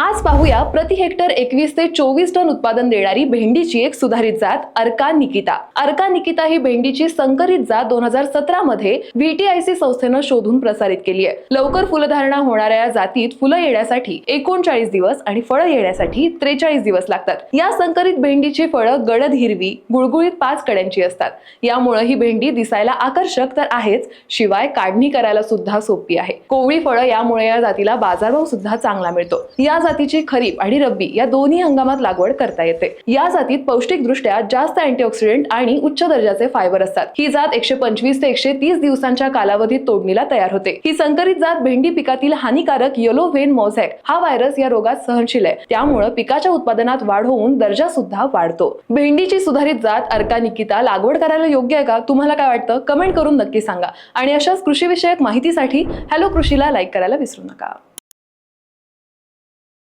आज पाहूया प्रति हेक्टर एकवीस ते चोवीस टन उत्पादन देणारी भेंडीची एक सुधारित जात अर्का निकिता. अर्का निकिता ही भेंडीची संकरित जात दोन हजार सतरा मध्ये व्हीटीआयसी संस्थेनं शोधून प्रसारित केली आहे. लवकर फुलधारणा होणाऱ्या या जातीत फुलं येण्यासाठी एकोणचाळीस दिवस आणि फळं येण्यासाठी त्रेचाळीस दिवस लागतात. या संकरित भेंडीची फळं गडद हिरवी गुळगुळीत पाच कड्यांची असतात. यामुळे ही भेंडी दिसायला आकर्षक तर आहेच शिवाय काढणी करायला सुद्धा सोपी आहे. कोवळी फळं यामुळे या जातीला बाजारभाव सुद्धा चांगला मिळतो. या जातीची खरीप आणि रब्बी या दोन्ही हंगामात लागवड करता येते. या जातीत पौष्टिक दृष्ट्या जास्त अँटीऑक्सिडेंट आणि उच्च दर्जाचे फायबर असतात. ही जात एकशे पंचवीस ते एकशे तीस दिवसांच्या कालावधीत तोडणीला तयार होते. ही संकरित जात भेंडी पिकातील हानिकारक येलो व्हेन मोझॅक हा व्हायरस या रोगात सहनशील आहे. त्यामुळे पिकाच्या उत्पादनात वाढ होऊन दर्जा सुद्धा वाढतो. भेंडीची सुधारित जात अर्का निकिता लागवड करायला योग्य आहे का? तुम्हाला काय वाटतं? कमेंट करून नक्की सांगा. आणि अशाच कृषीविषयक माहितीसाठी हॅलो कृषीला लाईक करायला विसरू नका.